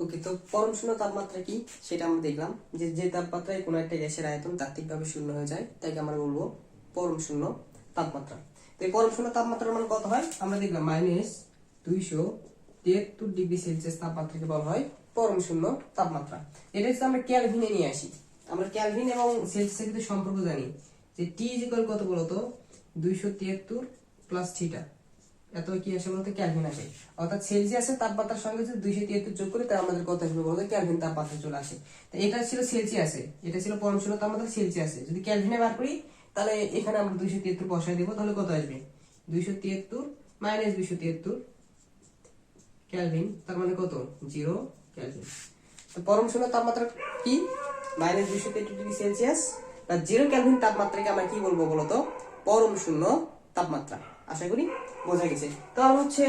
ওকে তো পরম শূন্য তাপমাত্রা কি? সেটা আমরা দেখলাম যে যে তাপমাত্রায় কোনো একটা গ্যাসের আয়তন তাত্ত্বিকভাবে শূন্য হয়ে যায়, তাইকে আমরা বলব পরম শূন্য তাপমাত্রা। তো পরম শূন্য তাপমাত্রার মান কত হয়? আমরা দেখলাম মাইনাস দুইশো তিয়াত্তর ডিগ্রি সেলসিয়াস তাপমাত্রাকে বলা হয় পরম শূন্য তাপমাত্রা। এটা হচ্ছে আমরা ক্যালভিনে নিয়ে আসি। আমরা ক্যালভিন এবং সেলসিয়াসের কিন্তু সম্পর্ক জানি যে টি ইজিক্যাল কত বলতো? দুইশো তিয়াত্তর প্লাস থিটা এত কি আসে বলতে ক্যালভিন আসে। অর্থাৎ সেলসিয়াসের তাপমাত্রার সঙ্গে যদি দুইশো তিয়াত্তর যোগ করি, তাহলে আমাদের কত আসবে বলতে? ক্যালভিন তাপমাত্রা চলে আসে। তো এটা ছিল সেলসিয়াসে এটা ছিল পরম শূন্য তাপমাত্রা সেলসিয়াসে যদি ক্যালভিনে বার করি, তাহলে এখানে আমরা দুইশো তিয়াত্তর বসাই দেবো, তাহলে কত আসবে? দুইশো তিয়াত্তর মাইনাস দুইশো তিয়াত্তর ক্যালভিন তার মানে কত? জিরো ক্যালভিন তো পরম শূন্য তাপমাত্রা কি? মাইনাস দুইশো তেত্রিশ ডিগ্রি সেলসিয়াস বা জিরো ক্যালভিন তাপমাত্রাকে আমরা কি বলব বলতো? পরম শূন্য তাপমাত্রা। আশা করি বোঝা গেছে। তো আমরা হচ্ছে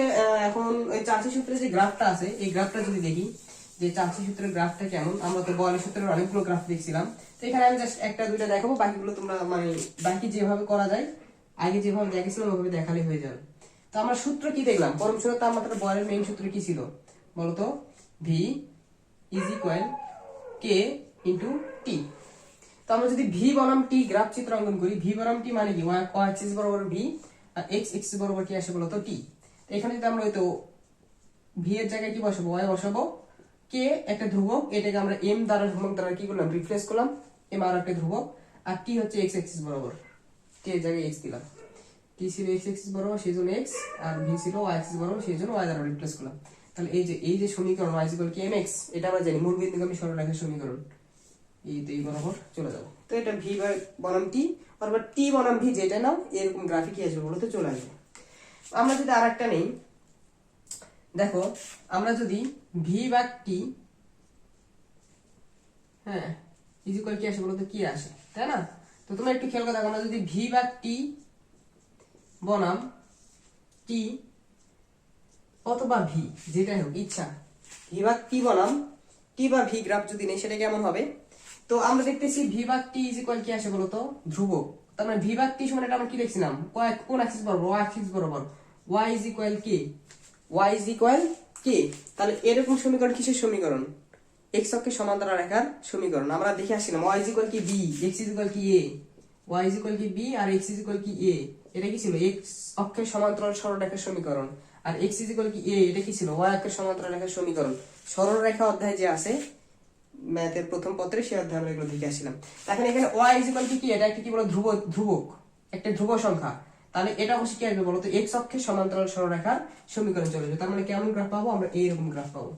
এখন ওই চার্চি সূত্রের যে গ্রাফটা আছে, এই গ্রাফটা যদি দেখি, যে চার্চি সূত্রের গ্রাফটা কেমন, আমরা তো বয়লের সূত্রের অনেকগুলো গ্রাফ দেখছিলাম। তো এখানে আমি জাস্ট একটা দুইটা দেখাবো, বাকিগুলো তোমরা মানে বাকি যেভাবে করা যায়, আগে যেভাবে দেখেছিলাম ওইভাবে দেখালে হয়ে যাবে। তো আমরা সূত্র কি দেখলাম? পরম শূন্য তাপমাত্রা বয়েলের মেইন সূত্র কি ছিল? বলতো v is equal k into t তো আমরা যদি ভি বনাম টি গ্রাফ চিত্র অঙ্কন করি ভি বনাম টি মানে কি? ওয়াই অ্যাক্সিস বরাবর ভি এক্স এক্সিস বরাবর কি আসে বলতো? টি এখানে যদি আমরা হয়তো ভি এর জায়গায় কি বসাবো? ওয়াই বসাবো। কে একটা ধ্রুবক, এটাকে আমরা এম দ্বারা, ধ্রুবক দ্বারা কি করলাম? রিপ্লেস করলাম। এম আর একটা ধ্রুবক। আর টি হচ্ছে এক্স এক্সিস বরাবর। টি এর জায়গায় এক্স দিলাম। টি ছিল এক্স এক্সিস বরাবর, সেই জন্য এক্স আর ভি ছিল ওয়াই এক্সিস বরাবর, সেই জন্য ওয়াই দ্বারা রিপ্লেস করলাম। তাহলে এই যে এই যে সমীকরণ ওয়াই ইকুয়াল কি এম এক্স এটা আমরা জানি। মূল বিন্দুগামী সরলরেখার সমীকরণ। এই তো বনাম টি বনাম ভি যেটা নাও, এরকম গ্রাফিক আসবে বলে তো, চলে আসবে। আমরা যদি আর নেই, দেখো, আমরা যদি ভি বা টি হ্যাঁ আসে বলতো কি আসে, তাই না? তো তোমরা একটু খেয়াল করে দেখো, আমরা যদি ভি বা টি বনাম টি অথবা ভি যেটাই হোক, ইচ্ছা। ভি ভাগ টি বনাম টি বা ভি গ্রাফ যদি নেই, সেটা কেমন হবে? তো আমরা দেখতেছি ভি ভাগ টি ইজ ইকুয়াল কি আসে বলতো? ধ্রুবক। তার মানে ভি ভাগ টি সমান এটা আমরা কি দেখছিলাম? কয়- কোন অ্যাক্সিস বরাবর? ওয়াই অ্যাক্সিস বরাবর। Y is equal k y is equal k তাহলে এরকম সমীকরণ কিসের সমীকরণ? এক্স অক্ষের সমান্তরাল রেখার সমীকরণ। আমরা দেখে আসছিলাম ওয়াই ইজ ইকুয়াল কি বি এক্স ইজ ইকুয়াল কি এ ওয়াই ইজ ইকুয়াল কি বি আর এক্স ইজ ইকুয়াল কি এ এটা কি ছিল? এক্স অক্ষের সমান্তরাল সরলরেখার সমীকরণ। আর এক্স ইজ ইকুয়াল কি এ এটা কি ছিল? ওয়াই অক্ষের সমান্তরাল রেখার সমীকরণ। সরলরেখা অধ্যায় যে আছে ম্যাথের প্রথম পত্রে সে অধ্যায় এগুলো দেখে আসছিলাম এখন এখানে ওয়াই ইজ ইকুয়াল টু কি? এটা একটা কি বলো? ধ্রুব ধ্রুবক। একটা ধ্রুব সংখ্যা। তাহলে এটা অবশ্যই কি আসবে বলতো এক্স অক্ষের সমান্তরাল সরলরেখার সমীকরণ চলে যাবে তার মানে কেমন গ্রাফ পাবো? আমরা এইরকম গ্রাফ পাবো।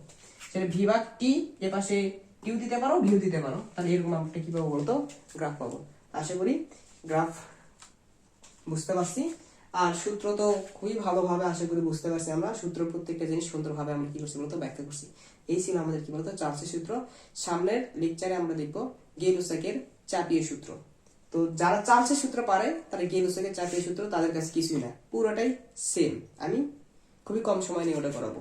সেটা ভি ভাগ টি এ পাশে টিউ দিতে পারো ভিউ দিতে পারো। তাহলে এরকম আমরা কি পাবো বলতো গ্রাফ পাবো। আশা করি গ্রাফ বুঝতে পারছি। আর সূত্র তো খুবই ভালোভাবে আশা করি বুঝতে পারছি আমরা। সূত্র প্রত্যেকটা জিনিস সুন্দরভাবে আমরা কি করছি মূলত ব্যাখ্যা করছি। এই ছিল আমাদের কি বলতো চার্চের সূত্র। সামনের লেকচারে আমরা দেখব গেলুসাকের চাপিয়ে সূত্র। তো যারা চার্চের সূত্র পারে, তারা গেলুসাকের চাপিয়ে সূত্র, তাদের কাছে কিছুই না। পুরোটাই সেম আমি খুবই কম সময় নিয়ে ওটা করাবো।